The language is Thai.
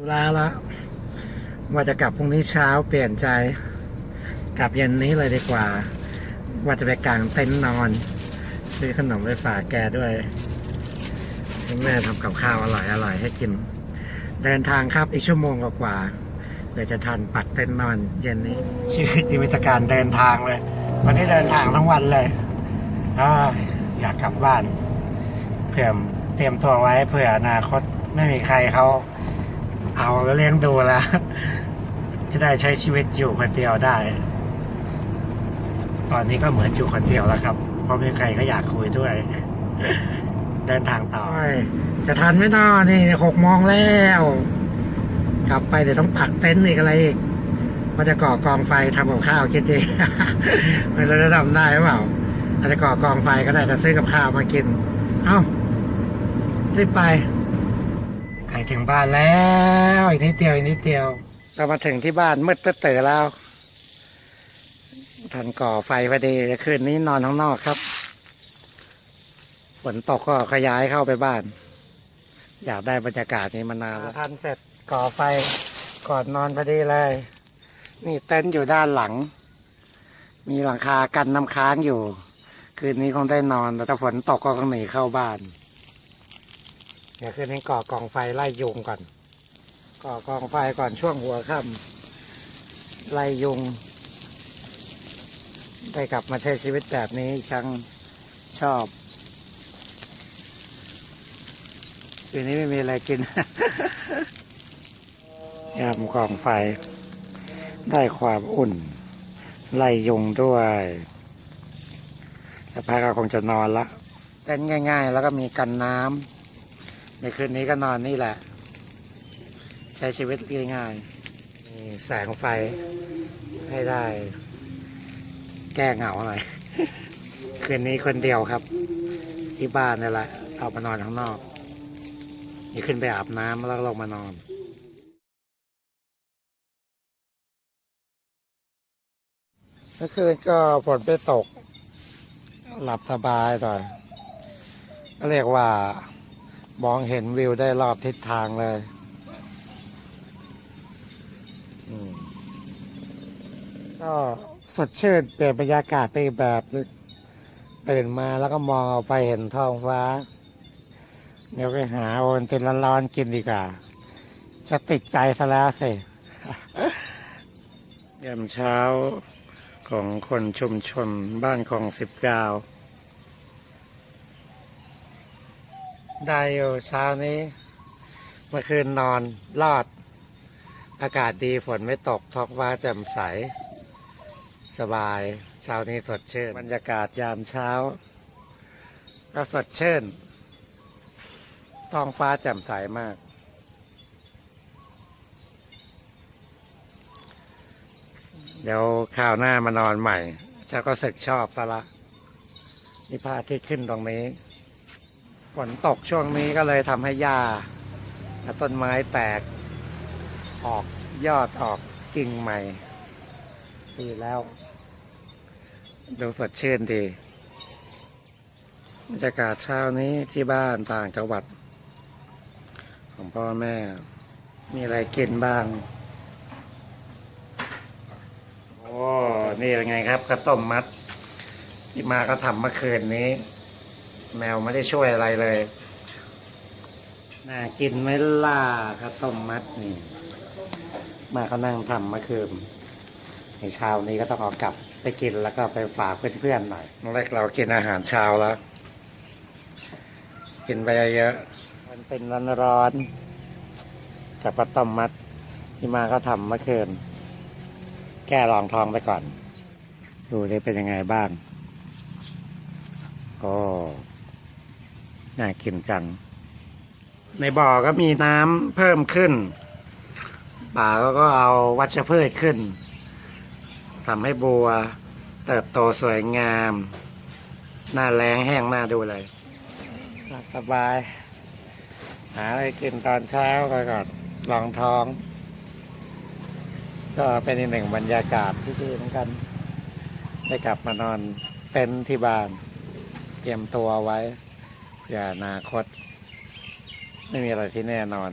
ตุลาละว่าจะกลับพรุ่งนี้เช้าเปลี่ยนใจ กลับเย็นนี้เลยดีกว่า ว่าจะไปกางเต็นท์นอน ซื้อขนมไปฝากแกด้วยให้แม่ทำกับข้าวอร่อยอร่อยให้กิน เดินทางครับอีกชั่วโมงกว่าเดี๋ยวจะทันปักเต็นท์นอนเย็นนี้ชีวิตชีวิตการเดินทางเลย วันนี้เดินทางทั้งวันเลยอาอยากกลับบ้าน เผื่อเตรียมตัวไว้เผื่ออนาคตไม่มีใครเขา เอาแล้วเลี้ยงดูแล้ว จะได้ใช้ชีวิตอยู่คนเดียวได้ ตอนนี้ก็เหมือนอยู่คนเดียวแล้วครับ เพราะมีใครก็อยากคุยด้วย เดินทางต่อ จะทันไหมน้อนี่หกโมงแล้ว กลับไปเดี๋ยวต้องปักเต็นท์อีกอะไรอีกมันจะก่อกองไฟทำกับข้าวคิดดิมันจะทำได้หรือเปล่าอาจจะก่อกองไฟก็ได้จะซื้อกับข้าวมากิน เอ้ารีบไป กล้ถึงบ้านแล้วอีกนิดเดียวอีกนิดเดียว เรามาถึงที่บ้านมืดตื้อๆแล้วทันก่อไฟพอดีคืนนี้นอนข้างนอกครับฝนตกก็ขยายเข้าไปบ้าน อยากได้บรรยากาศนี้มานานแล้วทันเสร็จก่อไฟก่อนนอนพอดีเลย นี่เต็นท์อยู่ด้านหลัง มีหลังคากันน้ำค้างอยู่ คืนนี้คงได้นอนแต่ถ้าฝนตกก็ต้องหนีเข้าบ้านเดี๋ยวคืนนี้ก่อกองไฟไล่ยุงก่อน ก่อกองไฟก่อนช่วงหัวค่ำไล่ยุง ได้กลับมาใช้ชีวิตแบบนี้อีกครั้งชอบคืนนี้ไม่มีอะไรกิน ยามกองไฟ ได้ความอุ่น ไล่ยุงด้วยสักพักก็คงจะนอนละเต้นท์ง่าย ๆ แล้วก็มีกันน้ำ ในคืนนี้ก็นอนนี่แหละ ใช้ชีวิตง่ายๆมีแสงไฟให้ได้ แก้เหงาหน่อย คืนนี้คนเดียวครับ ที่บ้านนี่แหละเอามานอนข้างนอกนี่ขึ้นไปอาบน้ำแล้วลงมานอนเมื่อคืนก็ฝนไปตก หลับสบายหน่อยก็เรียกว่า มองเห็นวิวได้รอบทิศทางเลยก็สดชื่นเปลี่ยนบรรยากาศไปแบบตื่นมาแล้วก็มองออกไปเห็นท้องฟ้า เดี๋ยวไปหาโอนตินร้อนๆกินดีกว่าจะติดใจซะแล้วสิยามเช้าของคนชุมชนบ้านของสิบเก้า ได้อยู่เช้านี้ เมื่อคืนนอนรอด อากาศดีฝนไม่ตกท้องฟ้าแจ่มใส สบาย เช้านี้สดชื่น บรรยากาศยามเช้า ก็สดชื่น ท้องฟ้าแจ่มใสมาก เดี๋ยวข่าวหน้ามานอนใหม่จะก็สึกชอบซะละนี่พระอาทิตย์ขึ้นตรงนี้ ฝนตกช่วงนี้ก็เลยทำให้หญ้าและต้นไม้แตก ออกยอดออกกิ่งใหม่ดีแล้ว ดูสดชื่นดีบรรยากาศเช้านี้ที่บ้านต่างจังหวัด ของพ่อแม่ มีอะไรกินบ้าง โอ้ นี่เป็นไงครับข้าวต้มมัด ที่มาก็ทำเมื่อคืนนี้ แมวไม่ได้ช่วยอะไรเลย น่ากินไหมล่ะข้าวต้มมัดนี่ มาก็นั่งทำเมื่อคืนในเช้านี้ก็ต้องเอากลับไปกินแล้วก็ไปฝากเพื่อนๆหน่อยแรกเรากินอาหารเช้าแล้ว กินไปเยอะๆมันเป็นร้อนๆกับข้าวต้มมัด ที่มาก็ทำเมื่อคืน แก้รองท้องไปก่อน ดูได้เป็นยังไงบ้างโอ้ น่ากินจัง ในบ่อก็มีน้ำเพิ่มขึ้น ป่าก็เอาวัชพืชขึ้นทำให้บัวเติบโตสวยงาม หน้าแรงแห้งหน้าดูเลยหลับสบาย หาอะไรกินตอนเช้าก็ก่อนรองท้อง ก็เป็นอีกหนึ่งบรรยากาศที่ดีเหมือนกัน ได้กลับมานอนเต็นท์ที่บ้าน เตรียมตัวไว้ เพื่ออนาคต ไม่มีอะไรที่แน่นอน